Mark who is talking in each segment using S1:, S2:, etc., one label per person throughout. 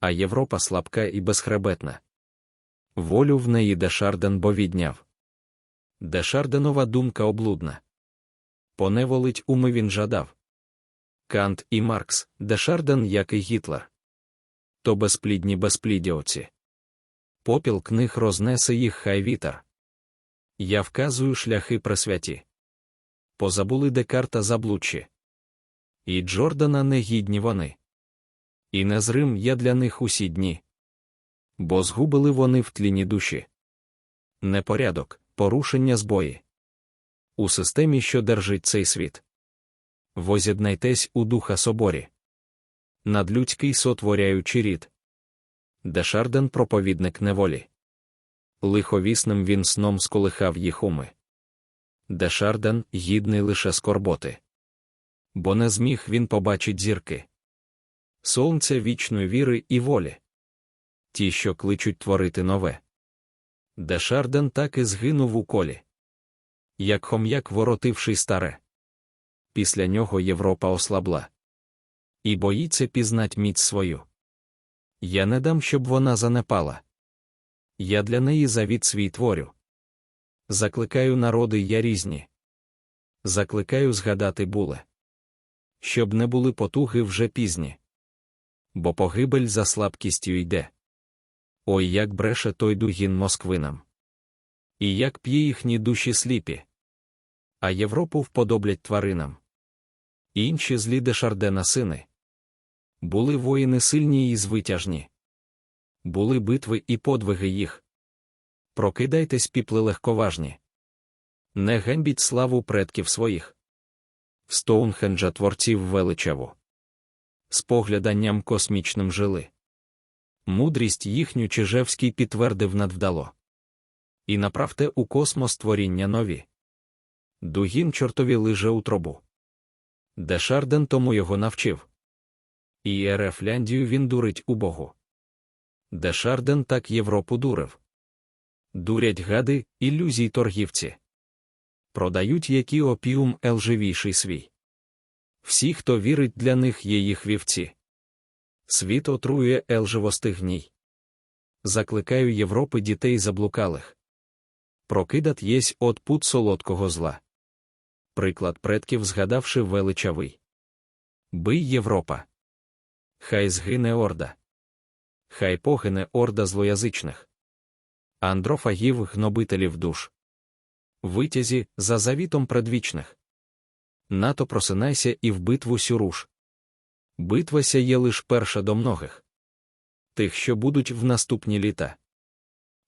S1: А Європа слабка і безхребетна. Волю в неї Дешарден бо відняв. Дешарденова думка облудна. Поневолить уми він жадав. Кант і Маркс, Дешарден, як і Гітлер. То безплідні безплідіоці. Попіл книг рознесе їх хай вітер. Я вказую шляхи пресвяті. Позабули Декарта заблудші. І Джордана негідні вони. І незрим я для них усі дні. Бо згубили вони в тліні душі. Непорядок, порушення збої. У системі, що держить цей світ. Возіднайтесь у духа соборі. Надлюдський сотворяючи рід. Дешарден проповідник неволі. Лиховісним він сном сколихав їх уми. Дешарден гідний лише скорботи. Бо не зміг він побачить зірки. Сонце вічної віри і волі. Ті, що кличуть творити нове. Дешарден так і згинув у колі. Як хом'як воротивший старе. Після нього Європа ослабла. І боїться пізнать міць свою. Я не дам, щоб вона занепала. Я для неї завіт свій творю. Закликаю народи я різні. Закликаю згадати буле. Щоб не були потуги вже пізні. Бо погибель за слабкістю йде. Ой, як бреше той дугін москвинам. І як п'є їхні душі сліпі. А Європу вподоблять тваринам. Інші злі дешардена сини. Були воїни сильні і звитяжні. Були битви і подвиги їх. Прокидайтесь, піпли легковажні. Не гембіть славу предків своїх. Стоунхенджа творців величаву. З погляданням космічним жили. Мудрість їхню Чижевський підтвердив надвдало. І направте у космос творіння нові. Дугін чортові лиже у тробу. Дешарден тому його навчив. І Ерефляндію він дурить у Богу. Дешарден так Європу дурив. Дурять гади, ілюзій торгівці. Продають які опіум елживіший свій. Всі, хто вірить для них, є їх вівці. Світ отрує елживостигній. Закликаю Європи дітей заблукалих. Прокидат єсь от пут солодкого зла. Приклад предків згадавши величавий. Бий Європа. Хай згине орда. Хай погине орда злоязичних. Андрофагів гнобителів душ. Витязі за завітом предвічних. Нато просинайся і в битву сюруш. Битва ся є лиш перша до многих. Тих, що будуть в наступні літа.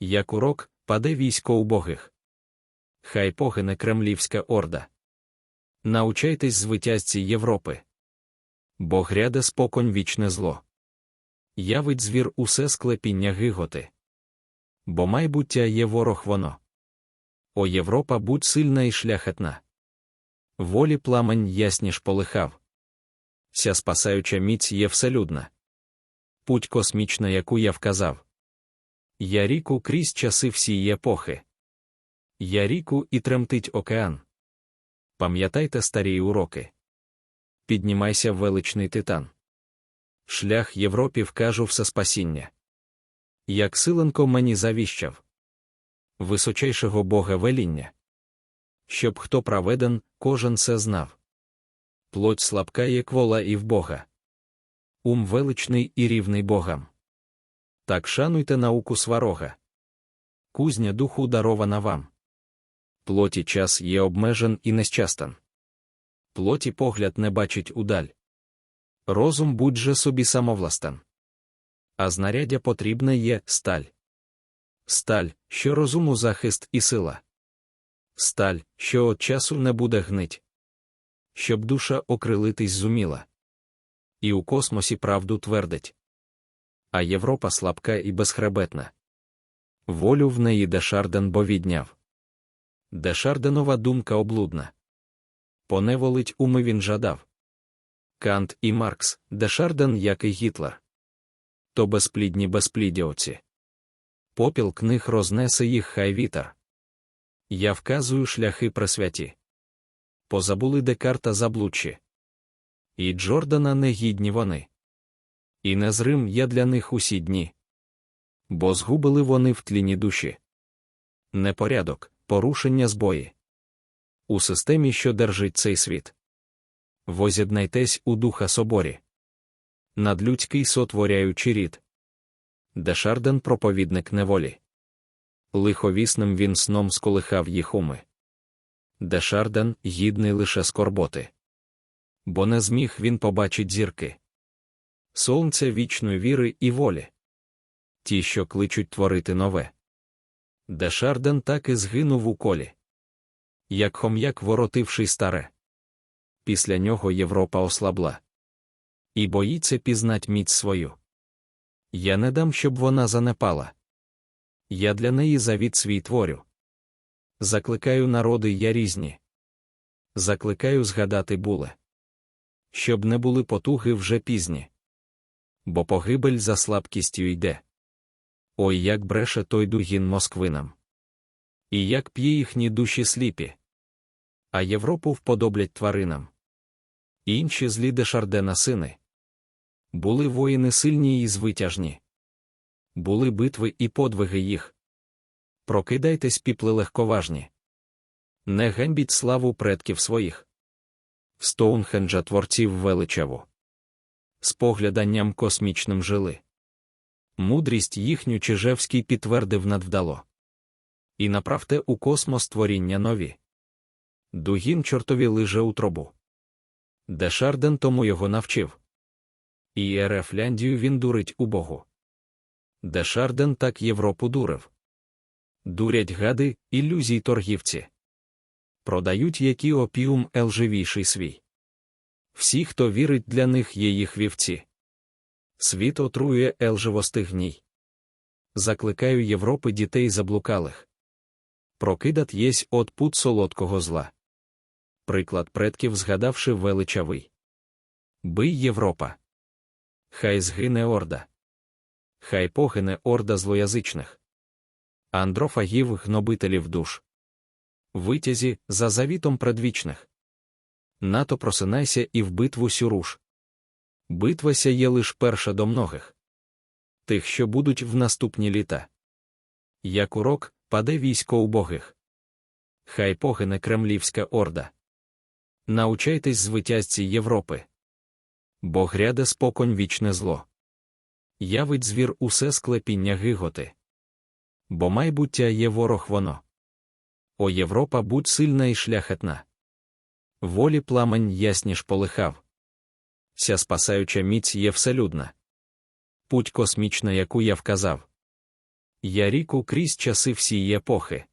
S1: Як урок, паде військо убогих. Хай погине кремлівська орда. Научайтесь звитязці Європи. Бо гряде споконь вічне зло. Явить звір усе склепіння гиготи. Бо майбуття є ворог воно. О Європа будь сильна і шляхетна. Волі пламень ясніш полихав. Ся спасаюча міць є вселюдна. Путь космічна, яку я вказав. Я ріку крізь часи всі епохи. Я ріку і тремтить океан. Пам'ятайте старі уроки. Піднімайся величний титан. Шлях Європі вкажу все спасіння. Як силенко мені завіщав височайшого Бога веління. Щоб хто праведен, кожен це знав. Плоть слабка, як вола і в Бога. Ум величний і рівний Богам. Так шануйте науку сварога. Кузня духу дарована вам. Плоті час є обмежен і нещастен. Плоті погляд не бачить удаль. Розум будь же собі самовластен. А знаряддя потрібне є сталь. Сталь, що розуму захист і сила. Сталь, що от часу не буде гнить. Щоб душа окрилитись зуміла. І у космосі правду твердить. А Європа слабка і безхребетна. Волю в неї Дешарден бо відняв. Дешарденова думка облудна. Поневолить уми він жадав. Кант і Маркс, Дешарден, як і Гітлер. То безплідні безплідіоці. Попіл книг рознесе їх хай вітер. Я вказую шляхи пресвяті. Позабули Декарта заблудші. І Джордана негідні вони. І незрим я для них усі дні. Бо згубили вони в тліні душі. Непорядок, порушення збої. У системі, що держить цей світ. Воз'єднайтесь у духа соборі. Надлюдський сотворяючи рід. Дешарден проповідник неволі. Лиховісним він сном сколихав їх уми. Дешарден гідний лише скорботи. Бо не зміг він побачить зірки. Сонце вічної віри і волі. Ті, що кличуть творити нове. Дешарден так і згинув у колі. Як хом'як воротивший старе. Після нього Європа ослабла. І боїться пізнать міць свою. Я не дам, щоб вона занепала. Я для неї завіт свій творю. Закликаю народи я різні. Закликаю згадати буле. Щоб не були потуги вже пізні. Бо погибель за слабкістю йде. Ой, як бреше той дугін москвинам. І як п'є їхні душі сліпі. А Європу вподоблять тваринам. Інші злі дешардена сини. Були воїни сильні і звитяжні. Були битви і подвиги їх. Прокидайтесь, піпли легковажні. Не гембіть славу предків своїх. Стоунхенджа творців величаву. З погляданням космічним жили. Мудрість їхню Чижевський підтвердив надвдало. І направте у космос творіння нові. Дугін чортові лиже у тробу. Дешарден тому його навчив. І Ерефляндію він дурить у Богу. Дешарден так Європу дурив. Дурять гади, ілюзій торгівці. Продають які опіум елживіший свій. Всі, хто вірить для них, є їх вівці. Світ отрує елживостигній. Закликаю Європи дітей заблукалих. Прокидат єсь от пут солодкого зла. Приклад предків згадавши величавий. Бий Європа. Хай згине орда. Хай погине орда злоязичних. Андрофагів гнобителів душ. Витязі за завітом предвічних. Нато просинайся і в битву сюруш. Битвася є лиш перша до многих. Тих, що будуть в наступні літа. Як урок, паде військо убогих. Хай погине кремлівська орда. Научайтесь звитязці Європи. Бо гряде споконь вічне зло. Явить звір усе склепіння гиготи. Бо майбуття є ворог воно. О Європа будь сильна і шляхетна. Волі пламень ясніш полихав. Ся спасаюча міць є вселюдна. Путь космічна, яку я вказав. Я ріку крізь часи всі епохи.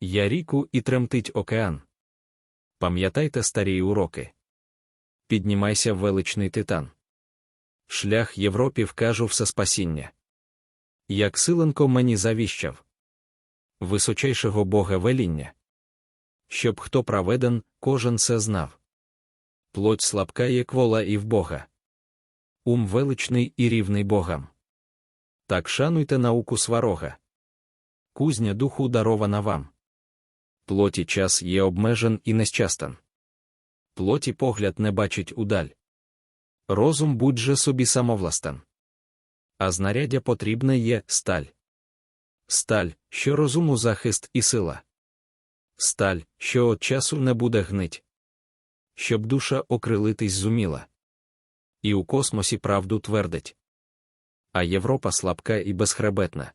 S1: Я ріку і тремтить океан. Пам'ятайте старі уроки. Піднімайся величний титан. Шлях Європі вкажу все спасіння. Як силенко мені завіщав височайшого Бога веління. Щоб хто праведен, кожен це знав. Плоть слабка є квола і в Бога. Ум величний і рівний Богам. Так шануйте науку сварога. Кузня духу дарована вам. Плоті час є обмежен і нещастен. Плоті погляд не бачить удаль. Розум будь же собі самовластен. А знаряддя потрібне є сталь. Сталь, що розуму захист і сила. Сталь, що от часу не буде гнить. Щоб душа окрилитись зуміла. І у космосі правду твердить. А Європа слабка і безхребетна.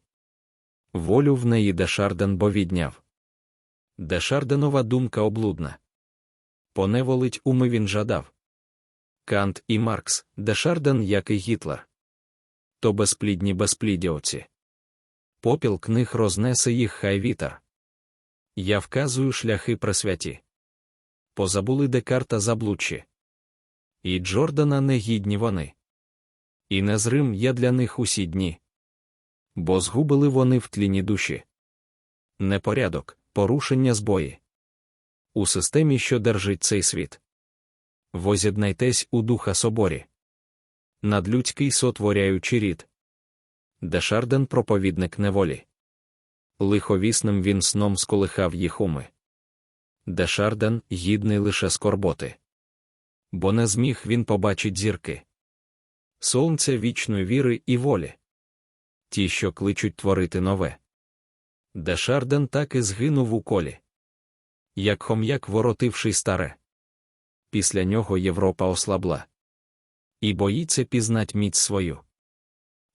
S1: Волю в неї Дешарден бо відняв. Дешарденова думка облудна. Поневолить уми він жадав. Кант і Маркс, Дешарден, як і Гітлер. То безплідні безплідіоці. Попіл книг рознесе їх хай вітер. Я вказую шляхи пресвяті. Позабули Декарта заблудші. І Джордана негідні вони. І незрим я для них усі дні. Бо згубили вони в тліні душі. Непорядок, порушення збої. У системі, що держить цей світ. Воз'єднайтесь у духа соборі. Надлюдський сотворяючи рід. Дешарден проповідник неволі. Лиховісним він сном сколихав їх уми. Дешарден гідний лише скорботи. Бо не зміг він побачить зірки. сонця вічної віри і волі. Ті, що кличуть творити нове. Дешарден так і згинув у колі. Як хом'як воротивши старе. Після нього Європа ослабла. І боїться пізнать міць свою.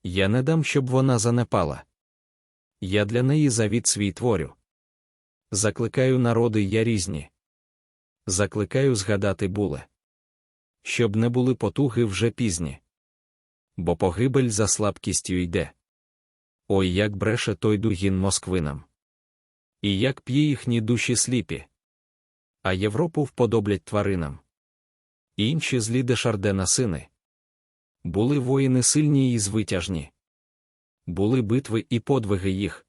S1: Я не дам, щоб вона занепала. Я для неї завіт свій творю. Закликаю народи я різні. Закликаю згадати буле. Щоб не були потуги вже пізні. Бо погибель за слабкістю йде. Ой, як бреше той дугін москвинам. І як п'є їхні душі сліпі. А Європу вподоблять тваринам. Інші злі дешардена сини. Були воїни сильні і звитяжні. Були битви і подвиги їх.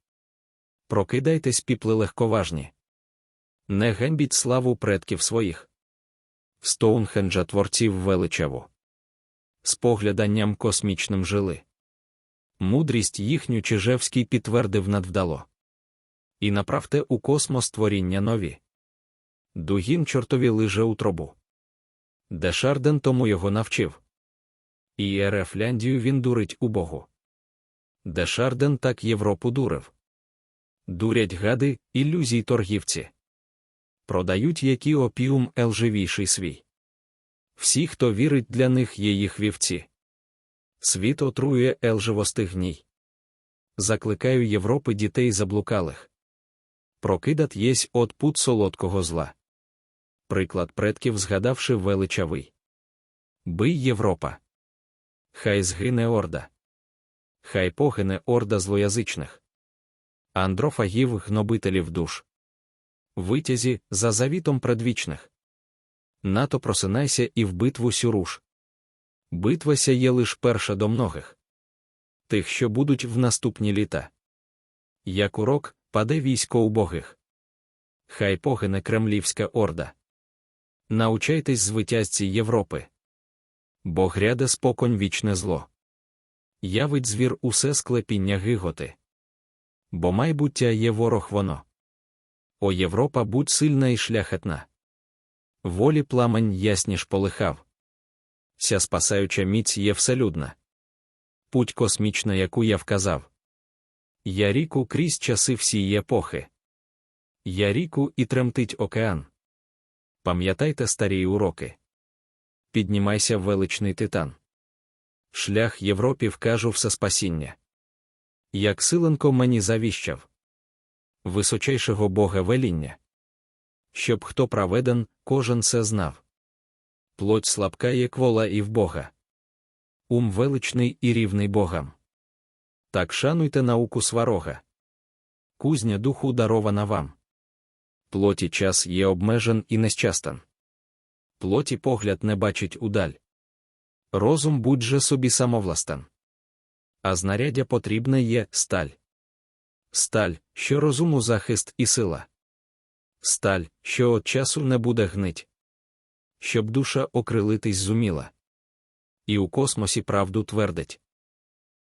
S1: Прокидайтесь, піпли легковажні. Не гембіть славу предків своїх. Стоунхенджа творців величаву. З погляданням космічним жили. Мудрість їхню Чижевський підтвердив надвдало. І направте у космос творіння нові. Дугін чортові лиже у тробу. Дешарден тому його навчив. І Ерефляндію він дурить у Богу. Дешарден так Європу дурив. Дурять гади, ілюзій торгівці. Продають які опіум елживіший свій. Всі, хто вірить для них, є їх вівці. Світ отрує елживости гній. Закликаю Європи дітей заблукалих. Прокидат єсь от пут солодкого зла. Приклад предків згадавши величавий. Бий Європа. Хай згине орда. Хай погине орда злоязичних. Андрофагів гнобителів душ. Витязі за завітом предвічних. Нато просинайся і в битву сюруш. Битвася є лиш перша до многих. Тих, що будуть в наступні літа. Як урок, паде військо убогих. Хай погине кремлівська орда. Научайтесь звитязці Європи. Бо гряде споконь вічне зло. Явить звір усе склепіння гиготи. Бо майбуття є ворог воно. О Європа будь сильна і шляхетна. Волі пламень ясніш полихав. Ся спасаюча міць є вселюдна. Путь космічна, яку я вказав. Я ріку крізь часи всієї епохи. Я ріку і тремтить океан. Пам'ятайте старі уроки. Піднімайся величний титан. Шлях Європі вкажу все спасіння. Як силенко мені завіщав височайшого Бога веління. Щоб хто праведен, кожен це знав. Плоть слабка є квола і в Бога. Ум величний і рівний Богам. Так шануйте науку сварога. Кузня духу дарована вам. Плоті час є обмежен і нещастен. Плоті погляд не бачить удаль. Розум будь же собі самовластен. А знаряддя потрібне є сталь. Сталь, що розуму захист і сила. Сталь, що от часу не буде гнить. Щоб душа окрилитись зуміла. І у космосі правду твердить.